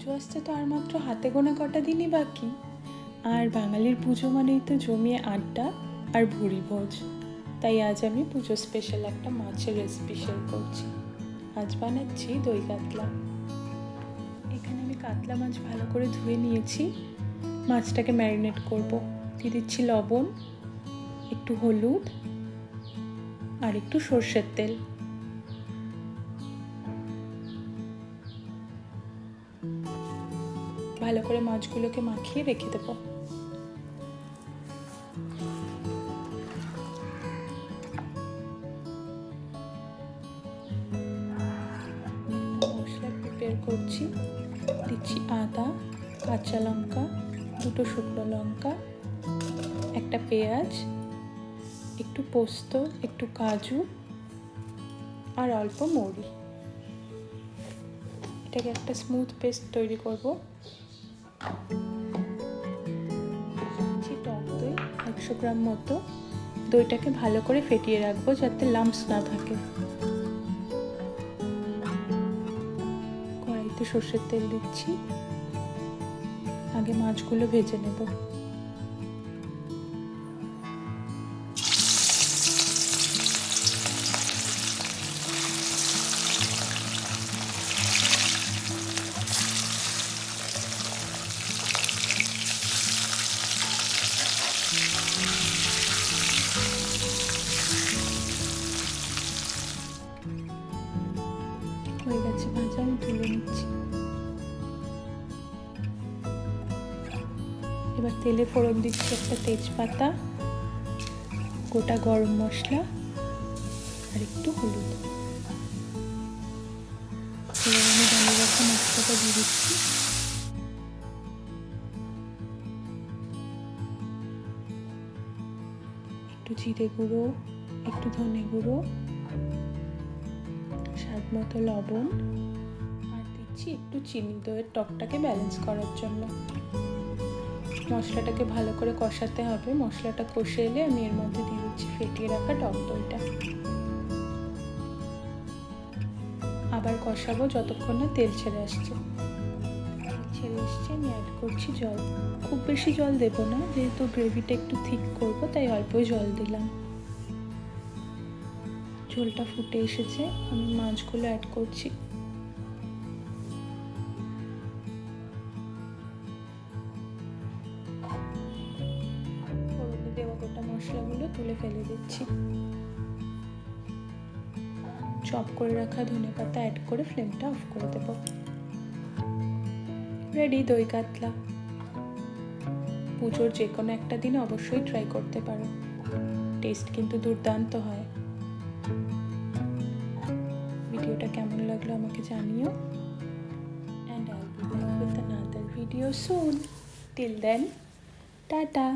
পুজো আসছে তো আর মাত্র হাতে গোনা কটা দিনই বাকি। আর বাঙালির পুজো মানেই তো জমিয়ে আড্ডা আর ভুড়ি ভোজ। তাই আজ আমি পুজো স্পেশাল একটা মাছের রেসিপি শেয়ার করছি। আজ বানাচ্ছি দই কাতলা। এখানে আমি কাতলা মাছ ভালো করে ধুয়ে নিয়েছি। মাছটাকে ম্যারিনেট করব। দিয়ে দিচ্ছি লবণ, একটু হলুদ আর একটু সর্ষের তেল। ভালো করে মাছগুলোকে মাখিয়ে রেখে দেবো। মশলা প্রিপেয়ার করছি। দিচ্ছি আদা, কাঁচা লঙ্কা, দুটো শুকনো লঙ্কা, একটা পেঁয়াজ, একটু পোস্ত, একটু কাজু আর অল্প মৌরি। এটাকে একটা স্মুথ পেস্ট তৈরি করব। টক দই একশো গ্রাম মতো, দইটাকে ভালো করে ফেটিয়ে রাখব যাতে লাম্পস না থাকে। কড়াইতে সর্ষের তেল দিচ্ছি। আগে মাছগুলো ভেজে নেব। হয়ে গেছে ভাজা, আমি তুলে নিচ্ছি। এবার তেলে ফোড়ন দিচ্ছি একটা তেজপাতা, গোটা গরম মশলা আর একটু হলুদ। আমি বানিয়ে রাখা দিয়ে দিচ্ছি। একটু জিরে গুঁড়ো, একটু ধনে গুঁড়ো স্বাদ মতো লবণ আর দিচ্ছি একটু চিনি দইয়ের টকটাকে ব্যালেন্স করার জন্য। মশলাটাকে ভালো করে কষাতে হবে। মশলাটা কষে এলে আমি এর মধ্যে দিয়ে দিচ্ছি ফেটিয়ে রাখা টক দইটা। আবার কষাবো যতক্ষণ না তেল ছেড়ে আসছে। ছেড়ে এসছে, আমি অ্যাড করছি জল। খুব বেশি জল দেবো না, যেহেতু গ্রেভিটা একটু থিক করব, তাই অল্পই জল দিলাম। ঝোলটা ফুটে এসেছে, আমি মাছগুলো অ্যাড করছি। দেওয়া মশলাগুলো তুলে ফেলে দিচ্ছি। চপ করে রাখা ধনে পাতা অ্যাড করে ফ্লেমটা অফ করে দেব। রেডি দই কাতলা। পুজোর যে কোনো একটা দিন অবশ্যই ট্রাই করতে পারো। টেস্ট কিন্তু দুর্দান্ত হয়। ভিডিওটা কেমন লাগল আমাকে জানিও। And I with video soon till then tata